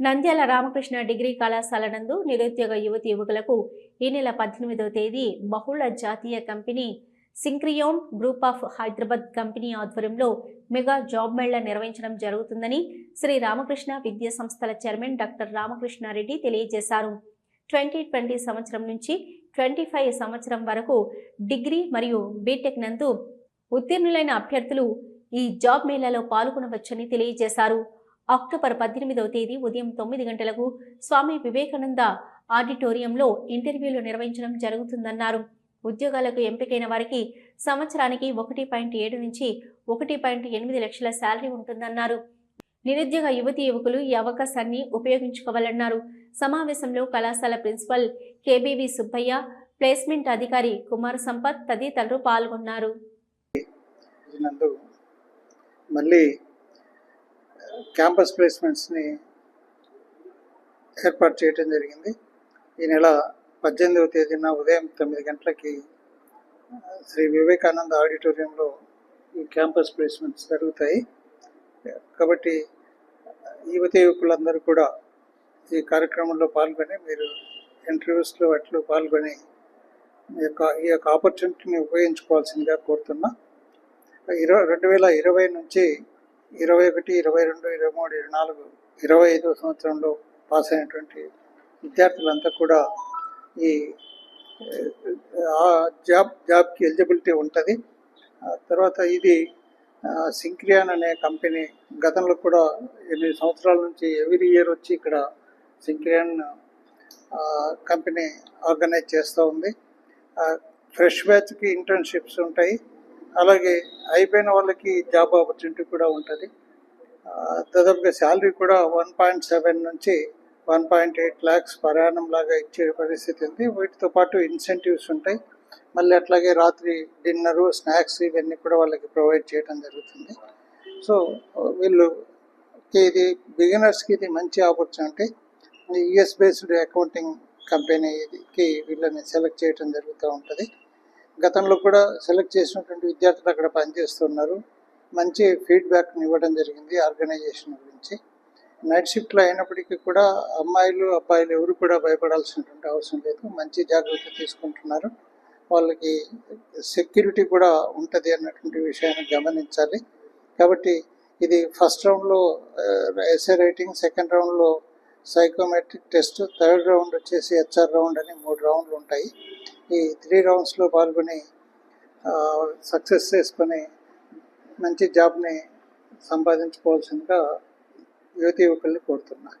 Nandyal Ramakrishna degree కళాశాల నందు నిరుద్యోగ యువతి యువకులకు ఈ నెల పద్దెనిమిదవ తేదీ బహుళ జాతీయ company సింక్రియోన్ group of Hyderabad company ఆధ్వర్యంలో మెగా జాబ్ మేళా నిర్వహించడం జరుగుతుందని శ్రీ రామకృష్ణ విద్యా సంస్థల చైర్మన్ డాక్టర్ రామకృష్ణారెడ్డి తెలియజేశారు. ట్వంటీ ట్వంటీ సంవత్సరం నుంచి ట్వంటీ ఫైవ్ సంవత్సరం వరకు డిగ్రీ మరియు బీటెక్ నందు ఉత్తీర్ణులైన అభ్యర్థులు ఈ జాబ్ మేళాలో పాల్గొనవచ్చని తెలియజేశారు. అక్టోబర్ పద్దెనిమిదవ తేదీ ఉదయం తొమ్మిది గంటలకు స్వామి వివేకానంద ఆడిటోరియంలో ఇంటర్వ్యూలు నిర్వహించడం జరుగుతుందన్నారు. ఉద్యోగాలకు ఎంపికైన వారికి సంవత్సరానికి ఒకటి పాయింట్ ఏడు నుంచి ఒకటి పాయింట్ ఎనిమిది లక్షల శాలరీ ఉంటుందన్నారు. నిరుద్యోగ యువతి యువకులు ఈ అవకాశాన్ని ఉపయోగించుకోవాలన్నారు. సమావేశంలో కళాశాల ప్రిన్సిపల్ కేబీవి సుబ్బయ్య ప్లేస్మెంట్ అధికారి కుమార్ సంపత్ తదితరులు పాల్గొన్నారు. మళ్ళీ క్యాంపస్ ప్లేస్మెంట్స్ని ఏర్పాటు చేయడం జరిగింది. ఈ నెల పద్దెనిమిదవ తేదీన ఉదయం తొమ్మిది గంటలకి శ్రీ వివేకానంద ఆడిటోరియంలో ఈ క్యాంపస్ ప్లేస్మెంట్స్ జరుగుతాయి. కాబట్టి యువత యువకులందరూ కూడా ఈ కార్యక్రమంలో పాల్గొని మీరు ఇంటర్వ్యూస్లో అట్లు పాల్గొని మీ యొక్క ఈ యొక్క ఆపర్చునిటీని ఉపయోగించుకోవాల్సిందిగా కోరుతున్నా. ఇరవై రెండు వేల ఇరవై నుంచి ఇరవై ఒకటి ఇరవై రెండు ఇరవై మూడు ఇరవై నాలుగు ఇరవై ఐదో సంవత్సరంలో పాస్ అయినటువంటి విద్యార్థులంతా కూడా ఈ ఆ జాబ్ జాబ్కి ఎలిజిబిలిటీ ఉంటుంది. తర్వాత ఇది సింక్రియాన్ అనే కంపెనీ గతంలో కూడా ఎనిమిది సంవత్సరాల నుంచి ఎవ్రీ ఇయర్ వచ్చి ఇక్కడ సింక్రియాన్ కంపెనీ ఆర్గనైజ్ చేస్తూ ఉంది. ఫ్రెష్ బ్యాచ్కి ఇంటర్న్షిప్స్ ఉంటాయి. అలాగే అయిపోయిన వాళ్ళకి జాబ్ ఆపర్చునిటీ కూడా ఉంటుంది. ఆ, దాదాపుగా శాలరీ కూడా వన్ పాయింట్ సెవెన్ నుంచి వన్ పాయింట్ ఎయిట్ ల్యాక్స్ ప్రయాణం లాగా ఇచ్చే పరిస్థితి ఉంది. వీటితో పాటు ఇన్సెంటివ్స్ ఉంటాయి. మళ్ళీ అట్లాగే రాత్రి డిన్నరు స్నాక్స్ ఇవన్నీ కూడా వాళ్ళకి ప్రొవైడ్ చేయడం జరుగుతుంది. సో వీళ్ళు ఇది బిగినర్స్కి ఇది మంచి ఆపర్చునిటీ యుఎస్ బేస్డ్ అకౌంటింగ్ కంపెనీకి వీళ్ళని సెలెక్ట్ చేయడం జరుగుతూ ఉంటుంది. గతంలో కూడా సెలెక్ట్ చేసినటువంటి విద్యార్థులు అక్కడ పనిచేస్తున్నారు. మంచి ఫీడ్బ్యాక్ని ఇవ్వడం జరిగింది ఆర్గనైజేషన్ గురించి. నైట్ షిఫ్ట్లో అయినప్పటికీ కూడా అమ్మాయిలు అబ్బాయిలు ఎవరు కూడా భయపడాల్సినటువంటి అవసరం లేదు. మంచి జాగ్రత్త తీసుకుంటున్నారు. వాళ్ళకి సెక్యూరిటీ కూడా ఉంటుంది అన్నటువంటి విషయాన్ని గమనించాలి. కాబట్టి ఇది ఫస్ట్ రౌండ్లో ఎస్ఏ రైటింగ్ సెకండ్ రౌండ్లో సైకోమెట్రిక్ టెస్ట్ థర్డ్ రౌండ్ వచ్చేసి హెచ్ఆర్ రౌండ్ అని మూడు రౌండ్లు ఉంటాయి. ఈ త్రీ రౌండ్స్లో పాల్గొని సక్సెస్ చేసుకొని మంచి జాబ్ని సంపాదించుకోవాల్సిందిగా యువతి యువకుల్ని కోరుతున్నాను